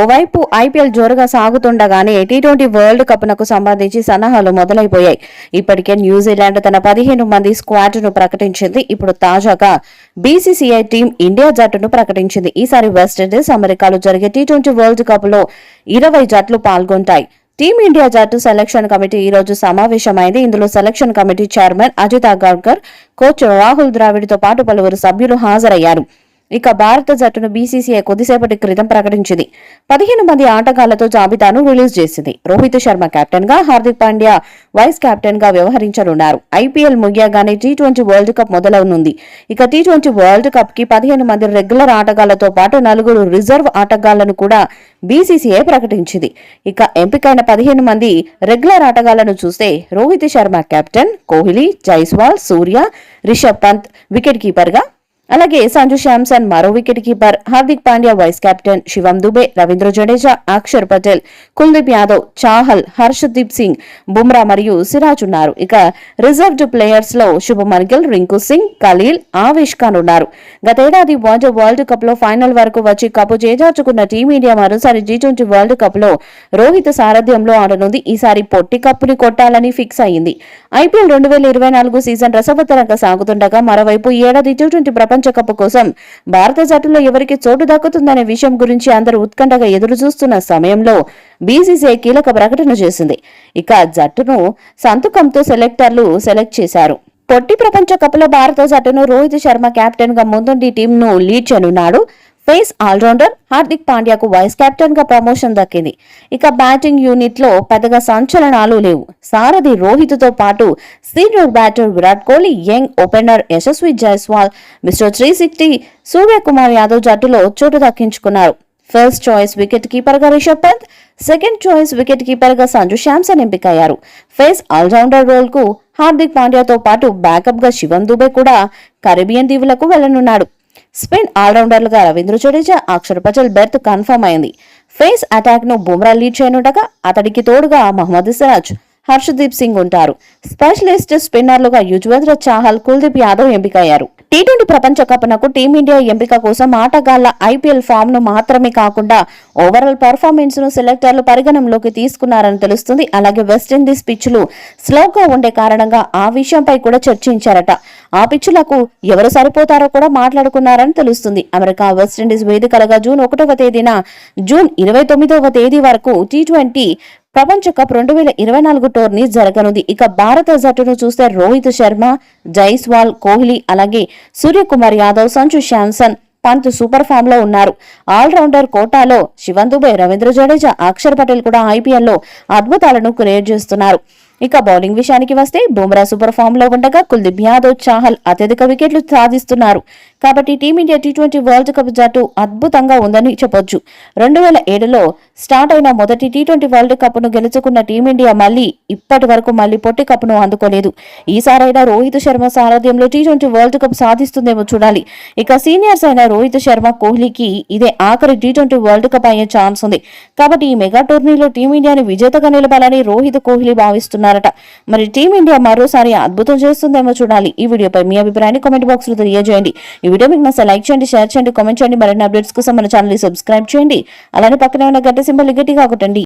ఓవైపు ఐపీఎల్ జోరుగా సాగుతుండగానే టీ ట్వంటీ వరల్డ్ కప్ నకు సంబంధించి సన్నాహాలు మొదలైపోయాయి. ఇప్పటికే న్యూజిలాండ్ తన పదిహేను మంది స్క్వాడ్ను ప్రకటించింది. ఇప్పుడు తాజాగా బీసీసీఐ టీం ఇండియా జట్టును ప్రకటించింది. ఈసారి వెస్టిండీస్ అమెరికాలో జరిగే టీ ట్వంటీ వరల్డ్ కప్లో ఇరవై జట్లు పాల్గొంటాయి. టీమిండియా జట్టు సెలక్షన్ కమిటీ ఈ రోజు సమావేశమైంది. ఇందులో selection committee chairman Ajit Agarkar coach Rahul ద్రావిడ్తో పాటు పలువురు సభ్యులు హాజరయ్యారు. ఇక భారత జట్టును బీసీసీఐ కొద్దిసేపటి క్రితం ప్రకటించింది. పదిహేను మంది ఆటగాళ్ళతో జాబితాను రిలీజ్ చేసింది. రోహిత్ శర్మ కెప్టెన్గా హార్దిక్ పాండ్యా వైస్ కెప్టెన్గా వ్యవహరించనున్నారు. ఐపీఎల్ ముగియగానే టీ ట్వంటీ వరల్డ్ కప్ మొదలవనుంది. ఇక టీ ట్వంటీ వరల్డ్ కప్కి పదిహేను మంది రెగ్యులర్ ఆటగాళ్ళతో పాటు నలుగురు రిజర్వ్ ఆటగాళ్ళను కూడా బీసీసీఐ ప్రకటించింది. ఇక ఎంపికైన పదిహేను మంది రెగ్యులర్ ఆటగాళ్ళను చూస్తే రోహిత్ శర్మ కెప్టెన్ కోహ్లీ జైస్వాల్ సూర్య రిషబ్ పంత్ వికెట్ కీపర్గా అలాగే సంజు శాంసన్ మరో wicket keeper Hardik Pandya vice captain Shivam Dube Ravindra Jadeja Akshar Patel Kuldeep Yadav Chahal Harshdeep Singh Bumrah మరియు సిరాజ్ ఉన్నారు. ఇక రిజర్వ్డ్ ప్లేయర్స్లో శుభమన్ గిల్ రింకు సింగ్ ఖలీల్ ఆవేష్ ఖాన్ ఉన్నారు. గతేడాది వాజ వరల్డ్ కప్లో ఫైనల్ వరకు వచ్చి కప్పు చేజార్చుకున్న టీమిండియా మరోసారి జీ ట్వంటీ వరల్డ్ కప్లో రోహిత్ సారథ్యంలో ఆడనుంది. ఈసారి పొట్టి కప్పుని కొట్టాలని ఫిక్స్ అయింది. ఐపీఎల్ రెండు వేల ఇరవై నాలుగు సీజన్ రసవత్తరంగా సాగుతుండగా మరోవైపు ఏడాది టీ ట్వంటీ ప్రపంచ కప్ కోసం భారత జట్టులో ఎవరికి చోటు దక్కుతుందనే విషయం గురించి అందరూ ఉత్కంఠగా ఎదురు చూస్తున్న సమయంలో బీసీసీఐ కీలక ప్రకటన చేసింది. ఇక జట్టును సంతకంతో సెలెక్టర్లు సెలెక్ట్ చేశారు. పొట్టి ప్రపంచ కప్లో భారత జట్టును రోహిత్ శర్మ కెప్టెన్గా ముందుండి టీంను లీడ్ చేయనున్నాడు. ఫేస్ ఆల్రౌండర్ హార్దిక్ పాండ్యాకు వైస్ కెప్టెన్గా ప్రమోషన్ దక్కింది. ఇక బ్యాటింగ్ యూనిట్లో పెద్దగా సంచలనాలు లేవు. సారథి రోహిత్తో పాటు senior batter Virat Kohli young opener Yashasvi Jaiswal mister three sixty Suryakumar Yadav జట్టులో చోటు దక్కించుకున్నారు. First choice wicket కీపర్గా Rishabh Pant second choice wicket కీపర్గా Sanju Samson ఎంపికయ్యారు. ఫేస్ ఆల్రౌండర్ రోల్కు హార్దిక్ పాండ్యాతో పాటు బ్యాకప్గా శివం దుబే కూడా కరేబియన్ దీవులకు వెళ్ళనున్నాడు స్పిన్ ఆల్రౌండర్లుగా రవీంద్ర జడేజా అక్షర్ పటేల్ బెర్త్ కన్ఫర్మ్ అయింది. ఫేస్ అటాక్ను బుమ్రా లీడ్ చేయనుండగా అతడికి తోడుగా మహమ్మద్ సిరాజ్ హర్షదీప్ సింగ్ ఉంటారు. స్పెషలిస్ట్ స్పిన్నర్లుగా యుజ్వేంద్ర చాహల్ కుల్దీప్ యాదవ్ ఎంపికయ్యారు. టీ ట్వంటీ ప్రపంచ కప్ నకు టీమిండియా ఎంపిక కోసం ఆటగాళ్ళ ఐపీఎల్ ఫామ్ను మాత్రమే కాకుండా ఓవరాల్ పర్ఫార్మెన్స్ను సెలెక్టర్లు పరిగణంలోకి తీసుకున్నారని తెలుస్తుంది. అలాగే వెస్టిండీస్ పిచ్చులు స్లోగా ఉండే కారణంగా ఆ విషయంపై కూడా చర్చించారట. ఆ పిచ్చులకు ఎవరు సరిపోతారో కూడా మాట్లాడుకున్నారని తెలుస్తుంది. అమెరికా వెస్టిండీస్ వేదికలుగా జూన్ ఒకటవ తేదీన జూన్ ఇరవై తొమ్మిదవ తేదీ వరకు టీ ట్వంటీ ప్రపంచ కప్ రెండు వేల ఇరవై నాలుగు టోర్నీ జరగనుంది. ఇక భారత జట్టును చూస్తే రోహిత్ శర్మ జైస్వాల్ కోహ్లీ అలాగే సూర్యకుమార్ యాదవ్ సంజు శాంసన్ పంత్ సూపర్ ఫామ్లో ఉన్నారు. ఆల్రౌండర్ కోటాలో శివన్ దుబే రవీంద్ర జడేజా అక్షర్ పటేల్ కూడా ఐపీఎల్లో అద్భుతాలను క్రియేట్ చేస్తున్నారు. ఇక బౌలింగ్ విషయానికి వస్తే బుమ్రా సూపర్ ఫామ్లో ఉండగా కుల్దీప్ యాదవ్ చాహల్ అత్యధిక వికెట్లు సాధిస్తున్నారు. కాబట్టి team India T twenty world cup జట్టు అద్భుతంగా ఉందని చెప్పొచ్చు. రెండు వేల ఏడులో స్టార్ట్ అయిన మొదటి టీ ట్వంటీ వరల్డ్ కప్ను గెలుచుకున్న టీమిండియా మళ్ళీ ఇప్పటి వరకు మళ్ళీ పొట్టి కప్ను అందుకోలేదు. ఈసారైనా రోహిత్ శర్మ సారథ్యంలో టీ ట్వంటీ వరల్డ్ కప్ సాధిస్తుందేమో చూడాలి. ఇక సీనియర్స్ అయిన రోహిత్ శర్మ కోహ్లీకి ఇదే ఆఖరి టీ ట్వంటీ వరల్డ్ కప్ అయ్యే ఛాన్స్ ఉంది. కాబట్టి ఈ మెగా టోర్నీలో టీమిండియాని విజేతగా నిలపాలని రోహిత్ కోహ్లీ భావిస్తున్నారట. మరి టీమిండియా మరోసారి అద్భుతం చేస్తుందేమో చూడాలి. ఈ వీడియోపై మీ అభిప్రాయాన్ని కామెంట్ బాక్స్లో తెలియజేయండి. ఈ వీడియో మీకు నచ్చ లైక్ చేయండి షేర్ చేయండి కామెంట్ చేయండి. మరిన్ని అప్డేట్స్ కోసం మన ఛానల్ సబ్స్క్రైబ్ చేయండి. అలానే పక్కనే ఉన్న గంట సింబల్ గట్టిగా కొట్టండి.